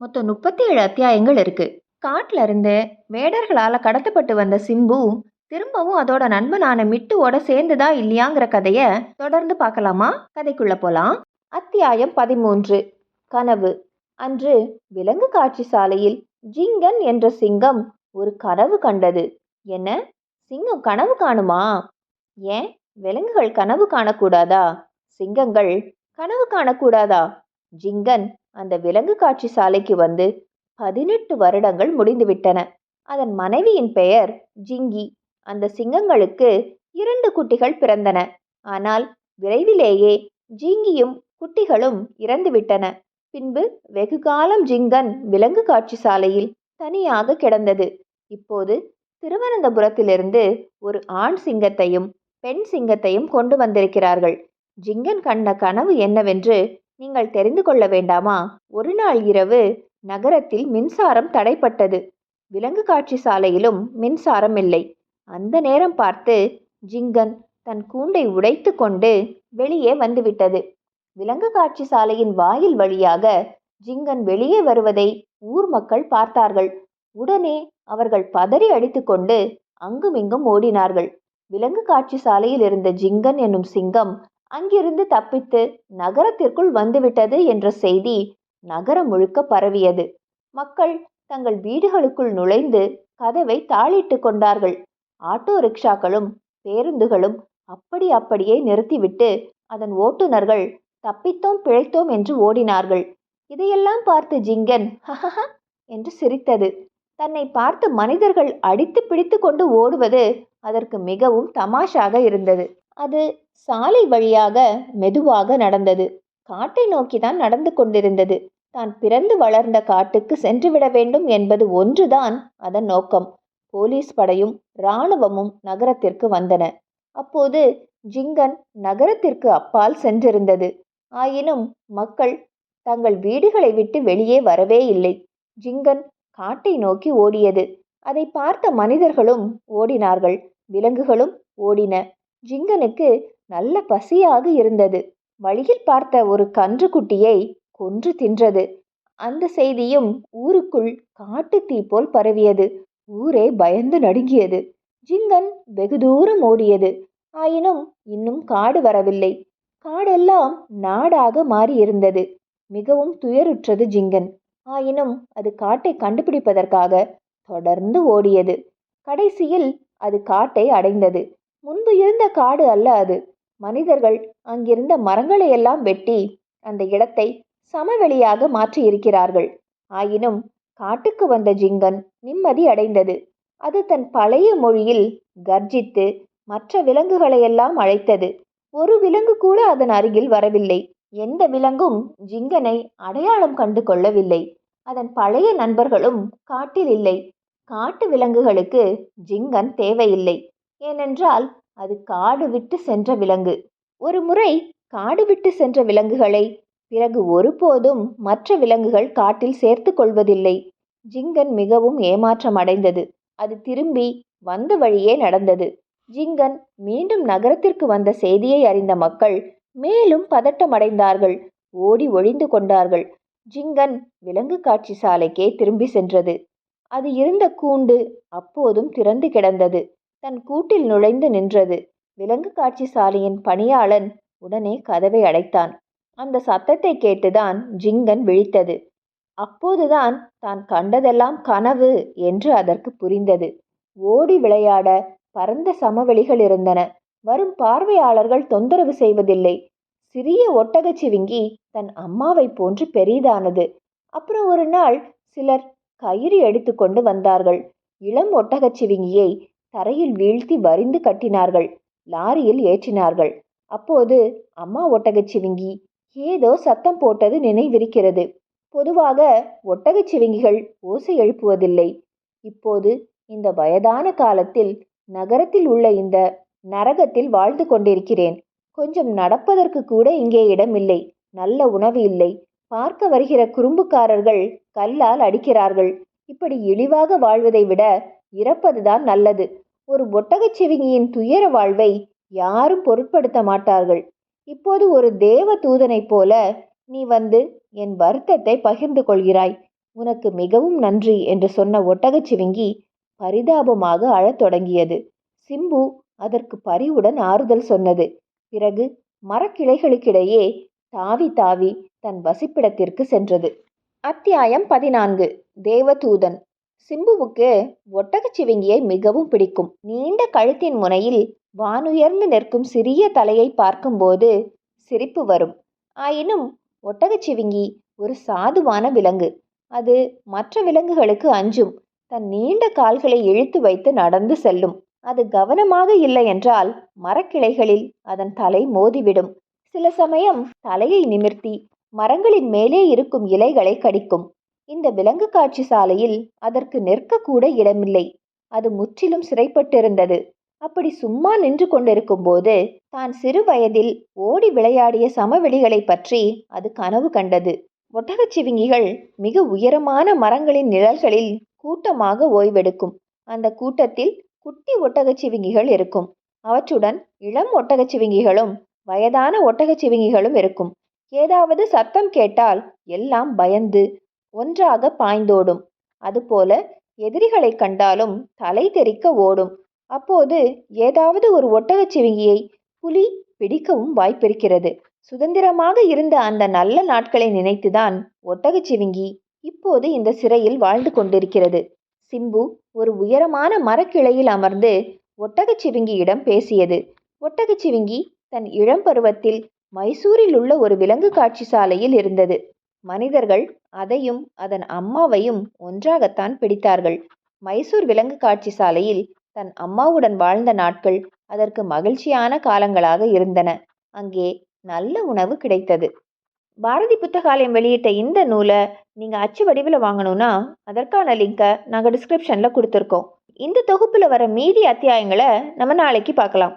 மொத்தம் முப்பத்தி ஏழு அத்தியாயங்கள் இருக்கு. காட்டுல இருந்து வேடர்களால் கடத்தப்பட்டு வந்த சிம்பு திரும்பவும் அதோட நண்பனான மிட்டுவோட சேர்ந்துதா இல்லையாங்கிற கதைய தொடர்ந்து பார்க்கலாமா? கதைக்குள்ள போலாம். அத்தியாயம் பதிமூன்று. கனவு. அன்று விலங்கு காட்சி சாலையில் ஜிங்கன் என்ற சிங்கம் ஒரு கனவு கண்டது. என்ன? சிங்கம் கனவு காணுமா? ஏன்? விலங்குகள் கனவு காணக்கூடாதா? சிங்கங்கள் கனவு காணக்கூடாதா? ஜிங்கன் அந்த விலங்கு காட்சி சாலைக்கு வந்து பதினெட்டு வருடங்கள் முடிந்துவிட்டன. அதன் மனைவியின் பெயர் ஜிங்கி. அந்த சிங்கங்களுக்கு இரண்டு குட்டிகள் பிறந்தன. ஆனால் விரைவிலேயே ஜிங்கியும் குட்டிகளும் இறந்துவிட்டன. பின்பு வெகுகாலம் ஜிங்கன் விலங்கு காட்சி சாலையில் தனியாக கிடந்தது. இப்போது திருவனந்தபுரத்திலிருந்து ஒரு ஆண் சிங்கத்தையும் பெண் சிங்கத்தையும் கொண்டு வந்திருக்கிறார்கள். ஜிங்கன் கண்ட கனவு என்னவென்று நீங்கள் தெரிந்து கொள்ள வேண்டாமா? ஒரு நாள் இரவு நகரத்தில் மின்சாரம் தடைப்பட்டது. விலங்கு காட்சி சாலையிலும் மின்சாரம் இல்லை. அந்த நேரம் பார்த்து ஜிங்கன் தன் கூண்டை உடைத்து கொண்டு வெளியே வந்துவிட்டது. விலங்கு காட்சி சாலையின் வாயில் வழியாக ஜிங்கன் வெளியே வருவதை ஊர் மக்கள் பார்த்தார்கள். உடனே அவர்கள் பதறி அடித்துக்கொண்டு அங்குமிங்கும் ஓடினார்கள். விலங்கு காட்சி சாலையில் இருந்த ஜிங்கன் என்னும் சிங்கம் அங்கிருந்து தப்பித்து நகரத்திற்குள் வந்துவிட்டது என்ற செய்தி நகரம் முழுக்க பரவியது. மக்கள் தங்கள் வீடுகளுக்குள் நுழைந்து கதவை தாளிட்டு கொண்டார்கள். ஆட்டோ ரிக்ஷாக்களும் பேருந்துகளும் அப்படி அப்படியே நிறுத்திவிட்டு அதன் ஓட்டுநர்கள் தப்பித்தோம் பிழைத்தோம் என்று ஓடினார்கள். இதையெல்லாம் பார்த்து ஜிங்கன் ஹஹஹ என்று சிரித்தது. தன்னை பார்த்து மனிதர்கள் அடித்து பிடித்து கொண்டு ஓடுவது அதற்கு மிகவும் தமாஷாக இருந்தது. அது சாலை வழியாக மெதுவாக நடந்தது. காட்டை நோக்கிதான் நடந்து கொண்டிருந்தது. தான் பிறந்து வளர்ந்த காட்டுக்கு சென்றுவிட வேண்டும் என்பது ஒன்றுதான் அதன் நோக்கம். போலீஸ் படையும் இராணுவமும் நகரத்திற்கு வந்தன. அப்போது ஜிங்கன் நகரத்திற்கு அப்பால் சென்றிருந்தது. ஆயினும் மக்கள் தங்கள் வீடுகளை விட்டு வெளியே வரவே இல்லை. ஜிங்கன் காட்டை நோக்கி ஓடியது. அதை பார்த்த மனிதர்களும் ஓடினார்கள். விலங்குகளும் ஓடின. ஜிங்கனுக்கு நல்ல பசியாக இருந்தது. வழியில் பார்த்த ஒரு கன்றுக்குட்டியை கொன்று தின்றது. அந்த செய்தியும் ஊருக்குள் காட்டுத்தீ போல் பரவியது. ஊரே பயந்து நடுங்கியது. ஜிங்கன் வெகு தூரம் ஓடியது. ஆயினும் இன்னும் காடு வரவில்லை. காடெல்லாம் நாடாக மாறி இருந்தது மிகவும் துயருற்றது ஜிங்கன். ஆயினும் அது காட்டை கண்டுபிடிப்பதற்காக தொடர்ந்து ஓடியது. கடைசியில் அது காட்டை அடைந்தது. முன்பு இருந்த காடு அல்ல அது. மனிதர்கள் அங்கிருந்த மரங்களை எல்லாம் வெட்டி அந்த இடத்தை சமவெளியாக மாற்றி இருக்கிறார்கள் ஆயினும் காட்டுக்கு வந்த ஜிங்கன் நிம்மதி அடைந்தது. அது தன் பழைய மொழியில் கர்ஜித்து மற்ற விலங்குகளையெல்லாம் அழைத்தது. ஒரு விலங்கு கூட அதன் அருகில் வரவில்லை. எந்த விலங்கும் ஜிங்கனை அடையாளம் கண்டு கொள்ளவில்லை. அதன் பழைய நண்பர்களும் காட்டில் இல்லை. காட்டு விலங்குகளுக்கு ஜிங்கன் தேவையில்லை. ஏனென்றால் அது காடு விட்டு சென்ற விலங்கு. ஒரு முறை காடு விட்டு சென்ற விலங்குகளை பிறகு ஒருபோதும் மற்ற விலங்குகள் காட்டில் சேர்த்து கொள்வதில்லை. ஜிங்கன் மிகவும் ஏமாற்றம் அடைந்தது. அது திரும்பி வந்த வழியே நடந்தது. ஜிங்கன் மீண்டும் நகரத்திற்கு வந்த செய்தியை அறிந்த மக்கள் மேலும் பதட்டமடைந்தார்கள். ஓடி ஒழிந்து கொண்டார்கள். ஜிங்கன் விலங்கு காட்சி சாலைக்கே திரும்பி சென்றது. அது இருந்த கூண்டு அப்போதும் திறந்து கிடந்தது. தன் கூட்டில் நுழைந்து நின்றது. விலங்கு காட்சி சாலையின் பணியாளன் உடனே கதவை அடைத்தான். அந்த சத்தத்தை கேட்டுதான் ஜிங்கன் விழித்தது. அப்போதுதான் தான் கண்டதெல்லாம் கனவு என்று அதற்கு புரிந்தது. ஓடி விளையாட பரந்த சமவெளிகள் இருந்தன. வரும் பார்வையாளர்கள் தொந்தரவு செய்வதில்லை. சிறிய ஒட்டகச்சிவிங்கி தன் அம்மாவை போன்று பெரிதானது. அப்புறம் ஒரு நாள் சிலர் கயிறு எடுத்துக்கொண்டு வந்தார்கள். இளம் ஒட்டகச்சிவிங்கியை தரையில் வீழ்த்தி வரிந்து கட்டினார்கள். லாரியில் ஏற்றினார்கள். அப்போது அம்மா ஒட்டகச்சிவிங்கி ஏதோ சத்தம் போட்டது நினைவிருக்கிறது. பொதுவாக ஒட்டகச்சிவிங்கிகள் ஓசை எழுப்புவதில்லை. இப்போது இந்த வயதான காலத்தில் நகரத்தில் உள்ள இந்த நரகத்தில் வாழ்ந்து கொண்டிருக்கிறேன். கொஞ்சம் நடப்பதற்கு கூட இங்கே இடமில்லை நல்ல உணவு இல்லை. பார்க்க வருகிற குறும்புக்காரர்கள் கல்லால் அடிக்கிறார்கள். இப்படி இழிவாக வாழ்வதை விட இறப்பதுதான் நல்லது. ஒரு ஒட்டகச் செவிங்கியின் துயர வாழ்வை யாரும் பொருட்படுத்த மாட்டார்கள். இப்போது ஒரு தேவ தூதனைப் போல நீ வந்து என் வருத்தத்தை பகிர்ந்து கொள்கிறாய். உனக்கு மிகவும் நன்றி என்று சொன்ன ஒட்டகச் சிவிங்கி பரிதாபமாக அழத் தொடங்கியது. சிம்பு அதற்கு பரிவுடன் ஆறுதல் சொன்னது. பிறகு மரக்கிளைகளுக்கிடையே தாவி தாவி தன் வசிப்பிடத்திற்கு சென்றது. அத்தியாயம் பதினான்கு. தேவதூதன். சிம்புவுக்கு ஒட்டகச்சிவிங்கியை மிகவும் பிடிக்கும். நீண்ட கழுத்தின் முனையில் வானுயர்ந்து நிற்கும் சிறிய தலையை பார்க்கும்போது சிரிப்பு வரும். ஆயினும் ஒட்டகச்சிவிங்கி ஒரு சாதுவான விலங்கு. அது மற்ற விலங்குகளுக்கு அஞ்சும். தன் நீண்ட கால்களை இழுத்து வைத்து நடந்து செல்லும். அது கவனமாக இல்லை என்றால் மரக்கிளைகளில் அதன் தலை மோதிவிடும். சில சமயம் தலையை நிமிர்த்தி மரங்களின் மேலே இருக்கும் இலைகளை கடிக்கும். இந்த விலங்கு காட்சி சாலையில் அதற்கு நிற்கக்கூட இடமில்லை. அது முற்றிலும் சிறைப்பட்டிருந்தது. அப்படி சும்மா நின்று கொண்டிருக்கும் போது தான் சிறு வயதில் ஓடி விளையாடிய சமவெளிகளை பற்றி அது கனவு கண்டது. ஒட்டகச்சிவிங்கிகள் மிக உயரமான மரங்களின் நிழல்களில் கூட்டமாக ஓய்வெடுக்கும். அந்த கூட்டத்தில் குட்டி ஒட்டகச்சிவிங்கிகள் இருக்கும். அவற்றுடன் இளம் ஒட்டகச்சிவிங்கிகளும் வயதான ஒட்டகச்சிவிங்கிகளும் இருக்கும். ஏதாவது சத்தம் கேட்டால் எல்லாம் பயந்து ஒன்றாக பாய்ந்தோடும். அதுபோல எதிரிகளை கண்டாலும் தலை தெறிக்க ஓடும். அப்போது ஏதாவது ஒரு ஒட்டகச்சிவிங்கியை புலி பிடிக்கவும் வாய்ப்பிருக்கிறது. சுதந்திரமாக இருந்த அந்த நல்ல நாட்களை நினைத்துதான் ஒட்டகச்சிவிங்கி இப்போது இந்த சிறையில் வாழ்ந்து கொண்டிருக்கிறது. சிம்பு ஒரு உயரமான மரக்கிளையில் அமர்ந்து ஒட்டகச்சிவிங்கியிடம் பேசியது. ஒட்டகச்சிவிங்கி தன் இளம் பருவத்தில் மைசூரில் உள்ள ஒரு விலங்கு காட்சி சாலையில் இருந்தது. மனிதர்கள் அதையும் அதன் அம்மாவையும் ஒன்றாகத்தான் பிடித்தார்கள். மைசூர் விலங்கு காட்சி சாலையில் தன் அம்மாவுடன் வாழ்ந்த நாட்கள் அதற்கு மகிழ்ச்சியான காலங்களாக இருந்தன. அங்கே நல்ல உணவு கிடைத்தது. பாரதி புத்தகாலயம் வெளியிட்ட இந்த நூலை நீங்கள் அச்சு வடிவில் வாங்கணும்னா அதற்கான லிங்கை நாங்கள் டிஸ்கிரிப்ஷனில் கொடுத்துருக்கோம். இந்த தொகுப்பில் வர மீதி அத்தியாயங்களை நம்ம நாளைக்கு பார்க்கலாம்.